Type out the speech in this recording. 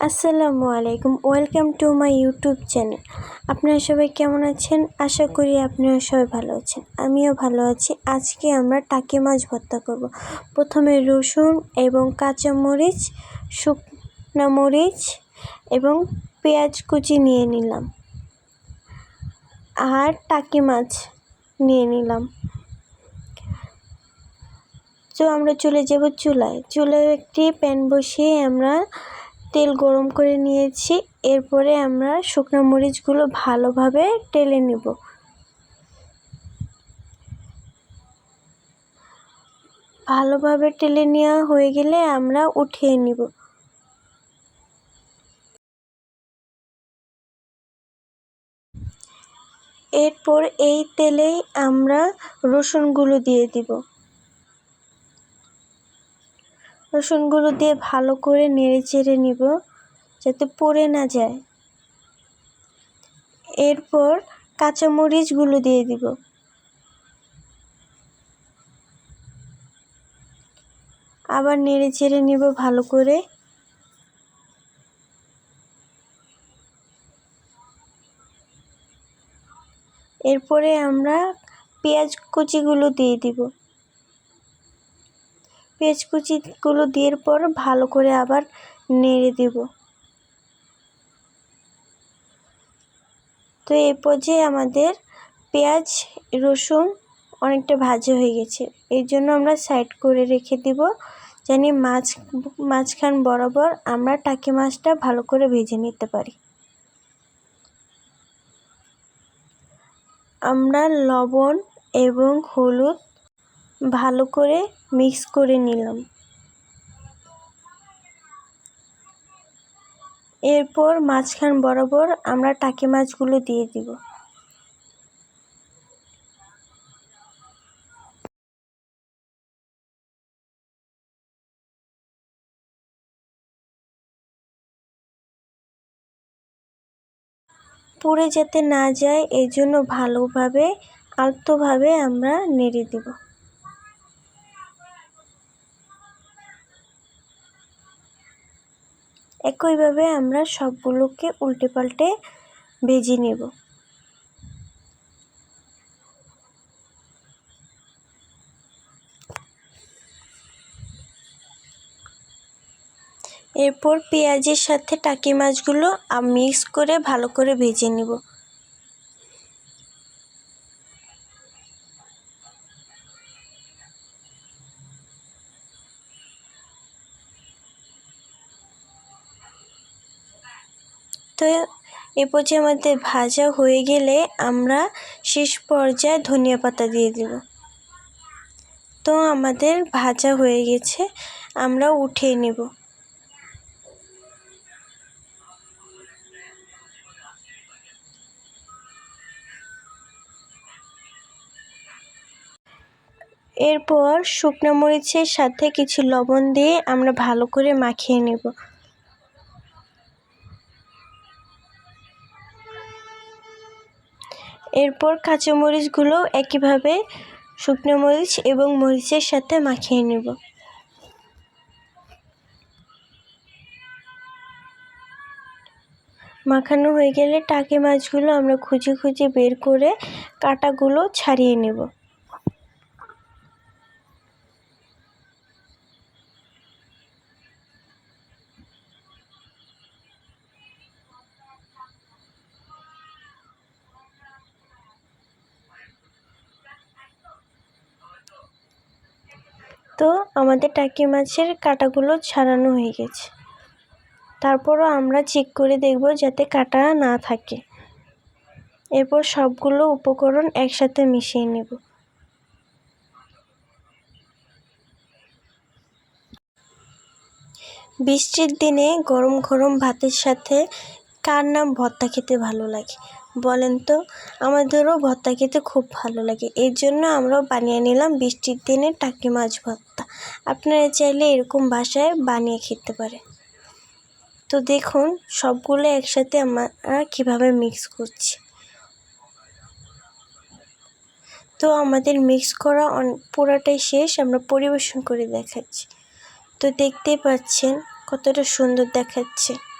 আসসালামু আলাইকুম। Welcome to my YouTube channel. আপনারা সবাই কেমন আছেন? আশা করি আপনারা সবাই ভালো আছেন। আমিও ভালো আছি। আজকে আমরা টাকি মাছ ভর্তা করব। প্রথমে রসুন এবং কাঁচামরিচ, শুকনো মরিচ এবং পেঁয়াজ কুচি নিয়ে নিলাম। আর টাকি মাছ নিয়ে নিলাম। তো আমরা চলে যাব চুলায়। চুলায় একটি প্যান বসিয়ে আমরা তেল গরম করে নিয়েছি। এরপরে আমরা শুকনো মরিচগুলো ভালোভাবে টেলে নেব। ভালোভাবে টেলে নেওয়া হয়ে গেলে আমরা উঠিয়ে নিব। এরপর এই তেলেই আমরা রসুনগুলো দিয়ে দিব। রসুনগুলো দিয়ে ভালো করে নেড়ে চেড়ে নিব, যাতে পড়ে না যায়। এরপর কাঁচামরিচগুলো দিয়ে দিব। আবার নেড়ে চেড়ে নিব ভালো করে। এরপরে আমরা পেঁয়াজ কুচিগুলো দিয়ে দিব। পেঁয়াজ কুচিগুলো দেওয়ার পর ভালো করে আবার নেড়ে দেব। তো এই পর্যায়ে আমাদের পেঁয়াজ, রসুন অনেকটা ভাজা হয়ে গেছে। এই জন্য আমরা সাইড করে রেখে দিব জানি মাছ, মাঝখান বরাবর আমরা টাকি মাছটা ভালো করে ভেজে নিতে পারি। আমরা লবণ এবং হলুদ ভালো করে মিক্স করে নিলাম। এরপর মাঝখান বরাবর আমরা টাকি মাছগুলো দিয়ে দিব। পুড়ে যেতে না যায় এই জন্য ভালোভাবে, আলতোভাবে আমরা নেড়ে দেব। একইভাবে আমরা সবগুলোকে উল্টে পাল্টে ভেজে নেব। এরপর পেঁয়াজের সাথে টাকি মাছগুলো মিক্স করে ভালো করে ভেজে নেব। এ পর্যায়ে আমাদের ভাজা হয়ে গেলে আমরা শেষ পর্যায়ে ধনিয়া পাতা দিয়ে দেব। তো আমাদের ভাজা হয়ে গেছে, আমরা উঠিয়ে নেব। এরপর শুকনো মরিচের সাথে কিছু লবণ দিয়ে আমরা ভালো করে মাখিয়ে নেব। এরপর কাঁচামরিচগুলো একইভাবে শুকনো মরিচ এবং মরিচের সাথে মাখিয়ে নেব। মাখানো হয়ে গেলে টাকি মাছগুলো আমরা খুঁজে খুঁজে বের করে কাটাগুলো ছাড়িয়ে নেব। তো আমাদের টাকি মাছের কাঁটাগুলো ছাড়ানো হয়ে গেছে। তারপরও আমরা চেক করে দেখব যাতে কাটা না থাকে। এরপর সবগুলো উপকরণ একসাথে মিশিয়ে নেব। বৃষ্টির দিনে গরম গরম ভাতের সাথে কার নাম ভর্তা খেতে ভালো লাগে? বলেন তো? আমাদেরও ভর্তা খেতে খুব ভালো লাগে। এর জন্য আমরাও বানিয়ে নিলাম বৃষ্টির দিনে টাকি মাছ ভর্তা। আপনারা চাইলে এরকম বাসায় বানিয়ে খেতে পারে। তো দেখুন, সবগুলো একসাথে আমরা কীভাবে মিক্স করছি। তো আমাদের মিক্স করা পুরাটাই শেষ, আমরা পরিবেশন করে দেখাচ্ছি। তো দেখতেই পাচ্ছেন কতটা সুন্দর দেখাচ্ছে।